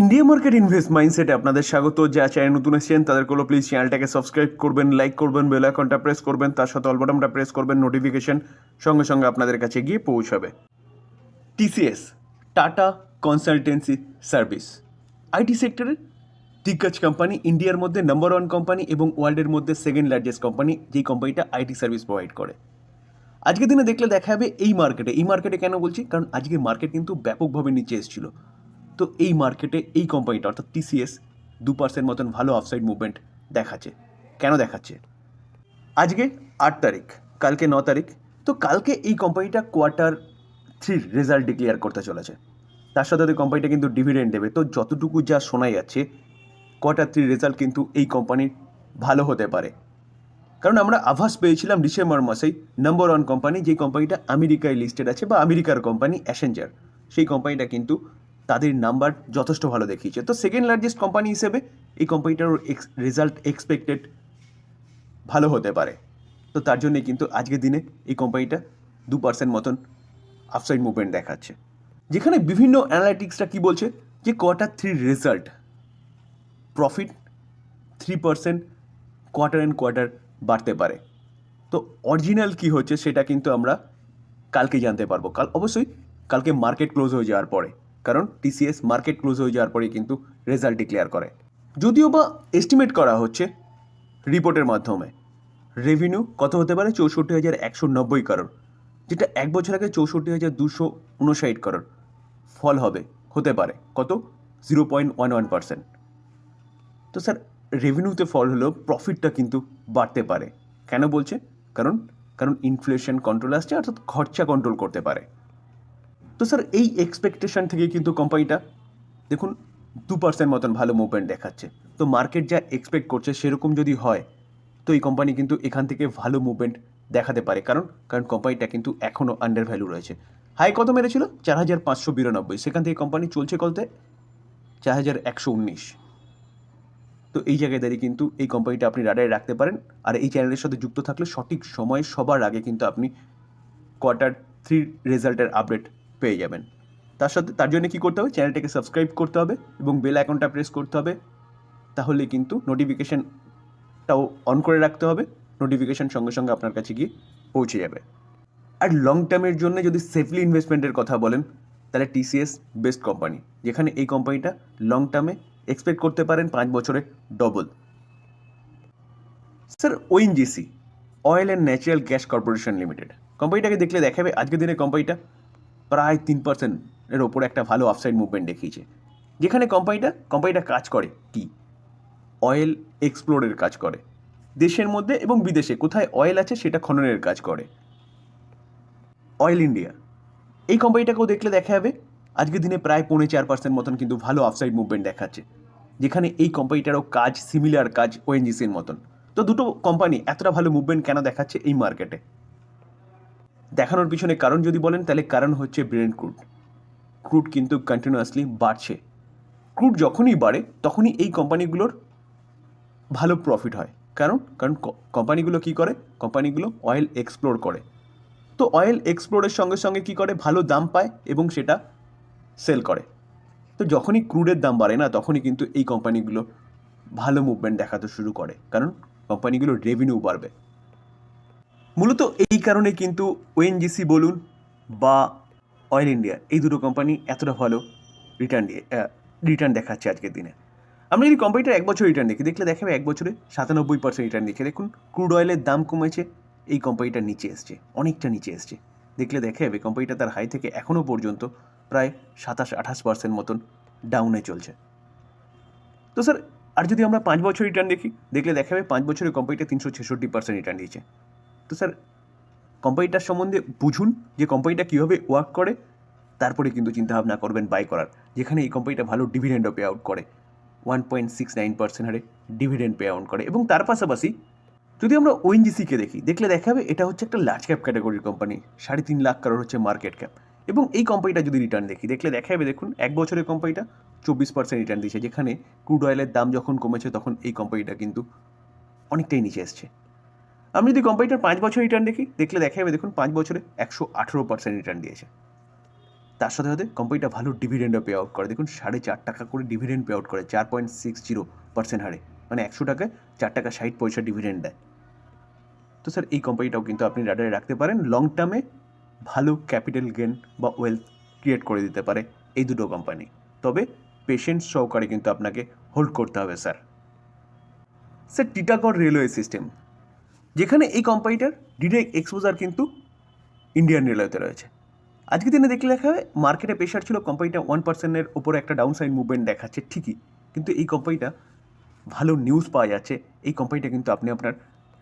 India market invest মাইন্ডসেটে আপনাদের স্বাগত। যা চ্যানেল নতুন এসেছেন তাদেরগুলো প্লিজ চ্যানেলটাকে সাবস্ক্রাইব করবেন লাইক করবেন বেল আইকনটা প্রেস করবেন, তার সাথে অল বাটনটা প্রেস করবেন নোটিফিকেশন সঙ্গে সঙ্গে আপনাদের কাছে গিয়ে পৌঁছাবে। TCS Tata consultancy service IT সেক্টরের দিগ্গজ কোম্পানি ইন্ডিয়ার মধ্যে নাম্বার ওয়ান কোম্পানি এবং ওয়ার্ল্ডের মধ্যে সেকেন্ড লার্জেস্ট কোম্পানি যেই কোম্পানিটা আইটি সার্ভিস প্রোভাইড করে। আজকের দিনে দেখলে দেখা যাবে এই মার্কেটে এই মার্কেটে কেন বলছি? কারণ আজকে মার্কেট কিন্তু ব্যাপকভাবে নিচে এসেছিল। তো এই মার্কেটে এই কোম্পানিটা অর্থাৎ টিসিএস দু পার্সেন্ট মতন ভালো আফসাইড মুভমেন্ট দেখাচ্ছে। কেন দেখাচ্ছে? আজকে আট তারিখ, কালকে ন তারিখ, তো কালকে এই কোম্পানিটা কোয়ার্টার থ্রির রেজাল্ট ডিক্লেয়ার করতে চলেছে। তার সাথে সাথে কোম্পানিটা কিন্তু ডিভিডেন্ড দেবে। তো যতটুকু যা শোনা যাচ্ছে কোয়ার্টার থ্রির রেজাল্ট কিন্তু এই কোম্পানির ভালো হতে পারে। কারণ আমরা আভাস পেয়েছিলাম ডিসেম্বর মাসেই নাম্বার ওয়ান কোম্পানি যে কোম্পানিটা আমেরিকায় লিস্টেড আছে বা আমেরিকার কোম্পানি অ্যাসেঞ্জার সেই কোম্পানিটা কিন্তু তাদের নাম্বার যথেষ্ট ভালো দেখিয়েছে। তো সেকেন্ড লার্জেস্ট কোম্পানি হিসেবে এই কোম্পানিটার রেজাল্ট এক্সপেক্টেড ভালো হতে পারে। তো তার জন্যে কিন্তু আজকের দিনে এই কোম্পানিটা দু পার্সেন্ট মতন আফসাইড মুভমেন্ট দেখাচ্ছে। যেখানে বিভিন্ন অ্যানালাইটিক্সটা কী বলছে? যে কোয়ার্টার থ্রির result profit three percent quarter and quarter বাড়তে পারে। তো অরিজিনাল কী হচ্ছে সেটা কিন্তু আমরা কালকে জানতে পারব। কাল অবশ্যই কালকে মার্কেট ক্লোজ হয়ে যাওয়ার পরে। কারণ টিসিএস মার্কেট ক্লোজ হয়ে যাওয়ার পরেই কিন্তু রেজাল্ট ডিক্লেয়ার করে। যদিও বা এস্টিমেট করা হচ্ছে রিপোর্টের মাধ্যমে রেভিনিউ কত হতে পারে? চৌষট্টি হাজার একশো নব্বই করোড়, যেটা এক বছর আগে চৌষট্টি হাজার দুশো উনষাট করোড়। ফল হবে, হতে পারে, কত? Zero point one one percent. তো স্যার রেভিনিউতে ফল হলেও প্রফিটটা কিন্তু বাড়তে পারে। কেন বলছে? কারণ কারণ ইনফ্লেশন কন্ট্রোল আসছে, অর্থাৎ খরচা কন্ট্রোল করতে পারে। তো স্যার, এই এক্সপেকটেশন থেকে কিন্তু কোম্পানিটা দেখুন দু পার্সেন্ট মতন ভালো মুভমেন্ট দেখাচ্ছে। তো মার্কেট যা এক্সপেক্ট করছে সেরকম যদি হয়, তো এই কোম্পানি কিন্তু এখান থেকে ভালো মুভমেন্ট দেখাতে পারে। কারণ কারণ কোম্পানিটা কিন্তু এখনও আন্ডার ভ্যালু রয়েছে। হাই কত মেরেছিল? চার হাজার পাঁচশো বিরানব্বই। সেখান থেকে কোম্পানি চলছে কলতে চার হাজার একশো উনিশ। তো এই জায়গায় দাঁড়িয়ে কিন্তু এই কোম্পানিটা আপনি রাডারে রাখতে পারেন। আর এই চ্যানেলের সাথে যুক্ত থাকলে সঠিক সময় সবার আগে কিন্তু আপনি কোয়ার্টার থ্রি রেজাল্টের আপডেট পেয়ে যাবেন। তার সাথে, তার জন্য কী করতে হবে? চ্যানেলটাকে সাবস্ক্রাইব করতে হবে এবং বেল আইকনটা প্রেস করতে হবে। তাহলে কিন্তু নোটিফিকেশানটাও অন করে রাখতে হবে। নোটিফিকেশান সঙ্গে সঙ্গে আপনার কাছে গিয়ে পৌঁছে যাবে। আর লং টার্মের জন্য যদি সেফলি ইনভেস্টমেন্টের কথা বলেন, তাহলে টিসিএস বেস্ট কোম্পানি, যেখানে এই কোম্পানিটা লং টার্মে এক্সপেক্ট করতে পারেন পাঁচ বছরে double. Sir ONGC oil and natural gas corporation limited, কোম্পানিটাকে দেখলে দেখাবে, আজকের দিনে কোম্পানিটা প্রায় তিন পার্সেন্টের ওপরে একটা ভালো আফসাইড মুভমেন্ট দেখিয়েছে। যেখানে কোম্পানিটা কোম্পানিটা কাজ করে কি? অয়েল এক্সপ্লোরের কাজ করে। দেশের মধ্যে এবং বিদেশে কোথায় অয়েল আছে সেটা খননের কাজ করে। অয়েল ইন্ডিয়া এই কোম্পানিটাকেও দেখলে দেখা যাবে, আজকের দিনে প্রায় পৌনে চার পার্সেন্ট মতন কিন্তু ভালো আফসাইড মুভমেন্ট দেখাচ্ছে। যেখানে এই কোম্পানিটারও কাজ সিমিলার কাজ ওএনজিসির মতন। তো দুটো কোম্পানি এতটা ভালো মুভমেন্ট কেন দেখাচ্ছে এই মার্কেটে দেখানোর পিছনে কারণ যদি বলেন, তাহলে কারণ হচ্ছে ব্রেন্ড ক্রুড ক্রুড কিন্তু কন্টিনিউয়াসলি বাড়ছে। ক্রুড যখনই বাড়ে, তখনই এই কোম্পানিগুলোর ভালো প্রফিট হয়। কারণ কারণ কোম্পানিগুলো কী করে? কোম্পানিগুলো অয়েল এক্সপ্লোর করে। তো অয়েল এক্সপ্লোরের সঙ্গে সঙ্গে কী করে? ভালো দাম পায় এবং সেটা সেল করে। তো যখনই ক্রুডের দাম বাড়ে না, তখনই কিন্তু এই কোম্পানিগুলো ভালো মুভমেন্ট দেখাতে শুরু করে। কারণ কোম্পানিগুলোর রেভিনিউ বাড়বে। মূলত এই কারণে কিন্তু ওএনজিসি বলুন বা অয়েল ইন্ডিয়া এই দুটো কোম্পানি এতটা ভালো রিটার্ন দিয়ে রিটার্ন দেখাচ্ছে আজকের দিনে। আমরা যদি কোম্পানিটার এক বছর রিটার্ন দেখি, দেখলে দেখাবে এক বছরে সাতানব্বই পার্সেন্ট রিটার্ন দেখে দেখুন ক্রুড অয়েলের দাম কমেছে, এই কোম্পানিটা নিচে এসছে, অনেকটা নিচে এসছে। দেখলে দেখা যাবে কোম্পানিটা তার হাই থেকে এখনও পর্যন্ত প্রায় সাতাশ আঠাশ পার্সেন্ট মতন ডাউনে চলছে। তো স্যার আর যদি আমরা পাঁচ বছর রিটার্ন দেখি, দেখলে দেখা যাবে পাঁচ বছরে কোম্পানিটা তিনশো ছেষট্টি পার্সেন্ট রিটার্ন দিয়েছে। তো স্যার কোম্পানিটার সম্বন্ধে বুঝুন যে কোম্পানিটা কীভাবে ওয়ার্ক করে, তারপরে কিন্তু চিন্তাভাবনা করবেন বাই করার। যেখানে এই কোম্পানিটা ভালো ডিভিডেন্ডও পে আউট করে। One point six nine percent হারে ডিভিডেন্ড পে আউট করে। এবং তার পাশাপাশি যদি আমরা ওএনজিসিকে দেখি, দেখলে দেখা যাবে এটা হচ্ছে একটা লার্জ ক্যাপ ক্যাটাগরির কোম্পানি সাড়ে তিন লাখ কারোর হচ্ছে মার্কেট ক্যাপ এবং এই কোম্পানিটা যদি রিটার্ন দেখি, দেখলে দেখা যাবে দেখুন, এক বছরের কোম্পানিটা চব্বিশ পার্সেন্ট রিটার্ন দিয়েছে। যেখানে ক্রুড অয়েলের দাম যখন কমেছে, তখন এই কোম্পানিটা কিন্তু অনেকটাই নিচে এসছে। আমি যদি কোম্পানিটার পাঁচ বছর রিটার্ন দেখি, দেখলে দেখা যাবে দেখুন পাঁচ বছরে একশো আঠেরো পার্সেন্ট রিটার্ন দিয়েছে। তার সাথে সাথে কোম্পানিটা ভালো ডিভিডেন্ডও পে আউট করে। দেখুন সাড়ে চার টাকা করে ডিভিডেন্ড পে আউট করে, চার পয়েন্ট সিক্স জিরো পার্সেন্ট হারে। মানে একশো টাকায় চার টাকা ষাট পয়সা ডিভিডেন্ড দেয়। তো স্যার এই কোম্পানিটাও কিন্তু আপনি রাডারে রাখতে পারেন। লং টার্মে ভালো ক্যাপিটাল গেন বা ওয়েলথ ক্রিয়েট করে দিতে পারে এই দুটো কোম্পানি তবে পেশেন্ট সহকারে কিন্তু আপনাকে হোল্ড করতে হবে sir sir Titagarh railway system যেখানে এই কোম্পানিটার ডিরেক্ট এক্সপোজার কিন্তু ইন্ডিয়ান রেলওয়েতে রয়েছে। আজকে দিনে দেখলে দেখা হয় মার্কেটে প্রেশার ছিল কোম্পানিটা ওয়ান পার্সেন্টের ওপরে একটা ডাউন সাইড মুভমেন্ট দেখাচ্ছে, ঠিকই। কিন্তু এই কোম্পানিটা ভালো নিউজ পাওয়া যাচ্ছে, এই কোম্পানিটা কিন্তু আপনি আপনার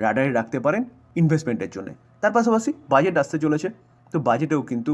রাডারে রাখতে পারেন ইনভেস্টমেন্টের জন্য। তার পাশাপাশি বাজেট আসতে চলেছে, তো বাজেটেও কিন্তু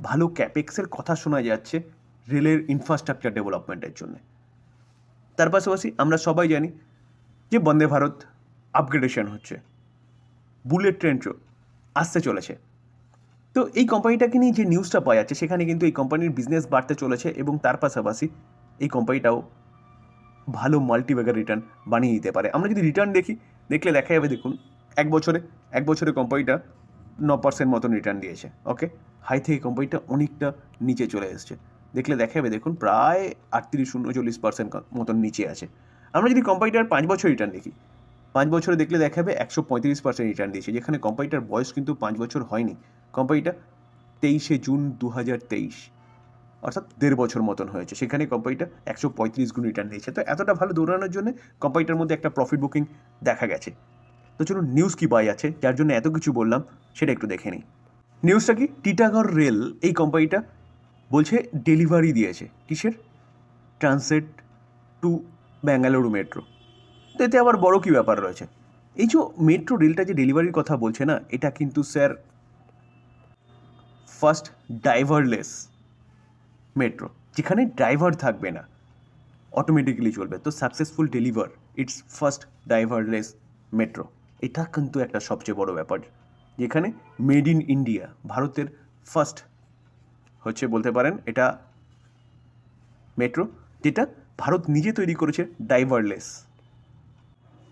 ভালো ক্যাপেক্সের কথা শোনা যাচ্ছে রেলের ইনফ্রাস্ট্রাকচার ডেভেলপমেন্টের জন্য। তার পাশাপাশি আমরা সবাই জানি যে বন্দে ভারত আপগ্রেডেশন হচ্ছে। বুলেট ট্রেনও আসতে চলেছে। তো এই কোম্পানিটাকে নিয়ে যে নিউজটা পাওয়া যাচ্ছে, সেখানে কিন্তু এই কোম্পানির বিজনেস বাড়তে চলেছে এবং তার পাশাপাশি এই কোম্পানিটাও ভালো মাল্টিব্যাগার রিটার্ন বানিয়ে দিতে পারে। আমরা যদি রিটার্ন দেখি, দেখলে দেখা যাবে, দেখুন, এক বছরে এক বছরে কোম্পানিটা ন পার্সেন্ট মতন রিটার্ন দিয়েছে ওকে হাই থেকে কোম্পানিটা অনেকটা নিচে চলে এসেছে। দেখলে দেখা যাবে, দেখুন, প্রায় আটত্রিশ, উনচল্লিশ পার্সেন্ট মতন নিচে আছে। আমরা যদি কোম্পানিটার পাঁচ বছর রিটার্ন দেখি পাঁচ বছরে দেখলে দেখা যাবে একশো পঁয়ত্রিশ পার্সেন্ট রিটার্ন দিয়েছে, যেখানে কোম্পানিটার বয়স কিন্তু পাঁচ বছর হয়নি। কোম্পানিটা তেইশে জুন দু হাজার তেইশ, অর্থাৎ দেড় বছর মতন হয়েছে। সেখানে কোম্পানিটা একশো পঁয়ত্রিশ গুণ রিটার্ন দিয়েছে। তো এতটা ভালো দৌড়ানোর জন্য কোম্পানিটার মধ্যে একটা প্রফিট বুকিং দেখা গেছে। তো চলুন নিউজ কী বাই আছে, যার জন্য এত কিছু বললাম, সেটা একটু দেখে নিই। নিউজটা কি? টিটাগড় রেল এই কোম্পানিটা বলছে ডেলিভারি দিয়েছে। কিসের? ট্রান্সেট টু ব্যাঙ্গালুরু মেট্রো তো এতে আবার বড় কী ব্যাপার রয়েছে? এই যে মেট্রো রেলটা যে ডেলিভারির কথা বলছে না, এটা কিন্তু স্যার ফার্স্ট ড্রাইভারলেস মেট্রো যেখানে ড্রাইভার থাকবে না অটোমেটিক্যালি চলবে। তো successful deliver its first driverless metro এটা কিন্তু একটা সবচেয়ে বড় ব্যাপার, যেখানে মেড ইন ইন্ডিয়া ভারতের ফার্স্ট হচ্ছে বলতে পারেন এটা মেট্রো যেটা ভারত নিজে তৈরি করেছে ড্রাইভারলেস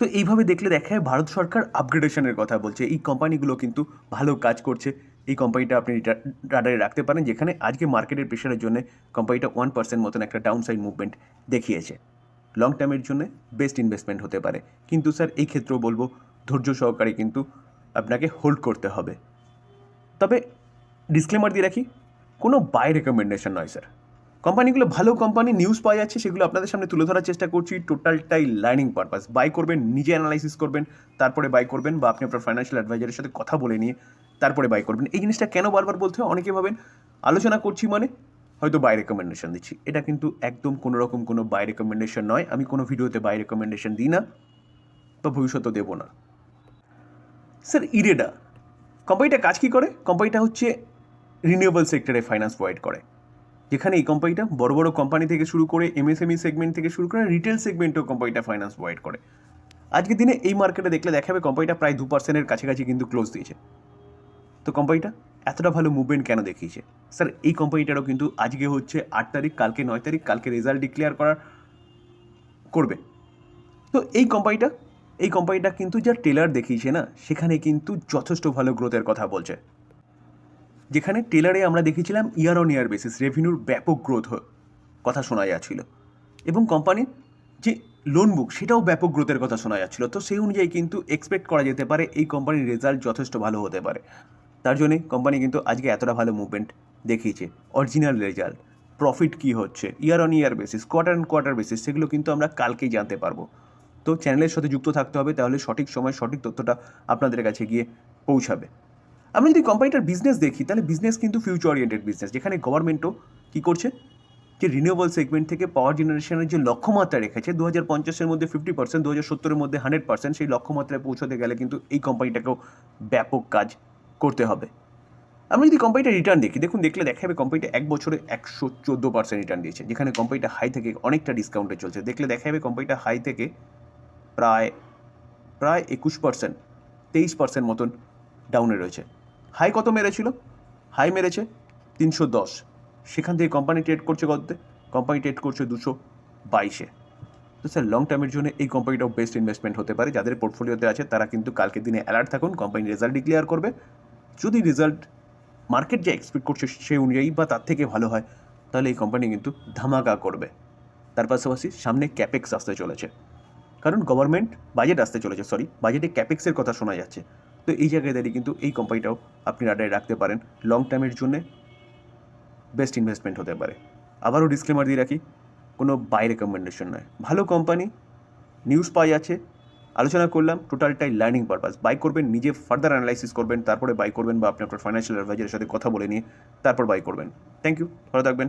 তো এইভাবে দেখলে দেখা যায় ভারত সরকার আপগ্রেডেশনের কথা বলছে। এই কোম্পানিগুলো কিন্তু ভালো কাজ করছে। এই কোম্পানিটা আপনি রাডারে রাখতে পারেন, যেখানে আজকে মার্কেটের প্রেশারের জন্য কোম্পানিটা ওয়ান পার্সেন্ট মতন একটা ডাউন সাইড মুভমেন্ট দেখিয়েছে। লং টার্মের জন্য বেস্ট ইনভেস্টমেন্ট হতে পারে। কিন্তু স্যার এই ক্ষেত্রেও বলব, ধৈর্য সহকারে কিন্তু আপনাকে হোল্ড করতে হবে। তবে ডিসক্লেমার দিয়ে রাখি, কোনো বাই রেকমেন্ডেশন নয় স্যার কোম্পানিগুলো ভালো কোম্পানি নিউজ পাওয়া যাচ্ছে, সেগুলো আপনাদের সামনে তুলে ধরার চেষ্টা করছি। টোটালটাই লার্নিং পারপাস বাই করবেন, নিজে অ্যানালাইসিস করবেন, তারপরে বাই করবেন বা আপনি আপনার ফাইন্যান্সিয়াল অ্যাডভাইজারের সাথে কথা বলে নিয়ে তারপরে বাই করবেন। এই জিনিসটা কেন বারবার বলতে হয়? অনেকে ভাবেন, আলোচনা করছি মানে হয়তো বাই রেকমেন্ডেশন দিচ্ছি। এটা কিন্তু একদম কোনো রকম কোনো বাই রেকমেন্ডেশন নয়। আমি কোনো ভিডিওতে বাই রেকমেন্ডেশন দিই না বা ভবিষ্যতেও দেবো না। স্যার ইরেডা কোম্পানিটা কাজ কী করে? কোম্পানিটা হচ্ছে রিনিউয়েবল সেক্টরে ফাইন্যান্স প্রোভাইড করে। যেখানে এই কোম্পানিটা বড় বড় কোম্পানি থেকে শুরু করে এমএসএমই সেগমেন্ট থেকে শুরু করে রিটেল সেগমেন্টেও কোম্পানিটা ফাইন্যান্স প্রোভাইড করে। আজকের দিনে এই মার্কেটে দেখলে দেখাবে কোম্পানিটা প্রায় দু পার্সেন্টের কাছাকাছি কিন্তু ক্লোজ দিয়েছে। তো কোম্পানিটা এতটা ভালো মুভমেন্ট কেন দেখিয়েছে? স্যার, এই কোম্পানিটারও কিন্তু আজকে হচ্ছে আট তারিখ, কালকে নয় তারিখ, কালকে রেজাল্ট ডিক্লেয়ার করার করবে। তো এই কোম্পানিটা এই কোম্পানিটা কিন্তু যা টেলার দেখিয়েছে না, সেখানে কিন্তু যথেষ্ট ভালো গ্রোথের কথা বলছে। যেখানে টেলারে আমরা দেখেছিলাম ইয়ার অন ইয়ার বেসিস রেভিনিউর ব্যাপক গ্রোথ কথা শোনা যাচ্ছিল। এবং কোম্পানির যে লোন বুক সেটাও ব্যাপক গ্রোথের কথা শোনা যাচ্ছিল। তো সেই অনুযায়ী কিন্তু এক্সপেক্ট করা যেতে পারে এই কোম্পানির রেজাল্ট যথেষ্ট ভালো হতে পারে। তার জন্যে কোম্পানি কিন্তু আজকে এতটা ভালো মুভমেন্ট দেখিয়েছে। অরিজিনাল রেজাল্ট প্রফিট কী হচ্ছে year on year basis quarter and quarter basis সেগুলো কিন্তু আমরা কালকেই জানতে পারব। তো চ্যানেলের সাথে যুক্ত থাকতে হবে, তাহলে সঠিক সময় সঠিক তথ্যটা আপনাদের কাছে গিয়ে পৌঁছাবে। আমরা যদি কোম্পানিটার বিজনেস দেখি, তাহলে বিজনেস কিন্তু ফিউচার ওরিয়েন্টেড বিজনেস যেখানে গভর্নমেন্টও কী করছে? যে রিনিউয়েবল সেগমেন্ট থেকে পাওয়ার জেনারেশনের যে লক্ষ্যমাত্রা রেখেছে দু হাজার পঞ্চাশের মধ্যে ফিফটি পার্সেন্ট দু হাজার সত্তরের মধ্যে হান্ড্রেড পার্সেন্ট সেই লক্ষ্যমাত্রায় পৌঁছতে গেলে কিন্তু এই কোম্পানিটাকেও ব্যাপক কাজ করতে হবে। আমরা যদি কোম্পানিটা রিটার্ন দেখি, দেখুন, দেখলে দেখা যাবে কোম্পানিটা এক বছরে একশো চোদ্দ পার্সেন্ট রিটার্ন দিয়েছে। যেখানে কোম্পানিটা হাই থেকে অনেকটা ডিসকাউন্টে চলছে। দেখলে দেখা যাবে কোম্পানিটা হাই থেকে প্রায় প্রায় একুশ পার্সেন্ট তেইশ পার্সেন্ট মতন ডাউনে রয়েছে। হাই কত মেরেছিল? হাই মেরেছে তিনশো দশ। সেখান থেকে কোম্পানি ট্রেড করছে কততে কোম্পানি ট্রেড করছে দুশো বাইশে। তো স্যার লং টার্মের জন্য এই কোম্পানিটাও বেস্ট ইনভেস্টমেন্ট হতে পারে। যাদের পোর্টফোলিওতে আছে, তারা কিন্তু কালকের দিনে অ্যালার্ট থাকুন কোম্পানি রেজাল্ট ডিক্লেয়ার করবে। যদি রেজাল্ট মার্কেট যে এক্সপেক্ট করছে সেই অনুযায়ী বা তার থেকে ভালো হয়, তাহলে এই কোম্পানি কিন্তু ধামাকা করবে। তার পাশাপাশি সামনে ক্যাপেক্স আসতে চলেছে। কারণ গভর্নমেন্ট বাজেট আসতে চলেছে সরি বাজেটে ক্যাপেক্সের কথা শোনা যাচ্ছে। তো এই জায়গায় দাঁড়িয়ে কিন্তু এই কোম্পানিটাও আপনি রাডারে রাখতে পারেন। লং টার্মের জন্যে বেস্ট ইনভেস্টমেন্ট হতে পারে। আবারও ডিসক্লেমার দিয়ে রাখি, কোনো বাই রেকমেন্ডেশন নয়। ভালো কোম্পানি নিউজ পাই আছে, আলোচনা করলাম টোটালটাই লার্নিং পারপাস বাই করবেন, নিজে ফার্দার অ্যানালাইসিস করবেন, তারপরে বাই করবেন বা আপনি আপনার ফাইন্যান্সিয়াল অ্যাডভাইজারের সাথে কথা বলে নিয়ে তারপর বাই করবেন। থ্যাংক ইউ ভালো থাকবেন।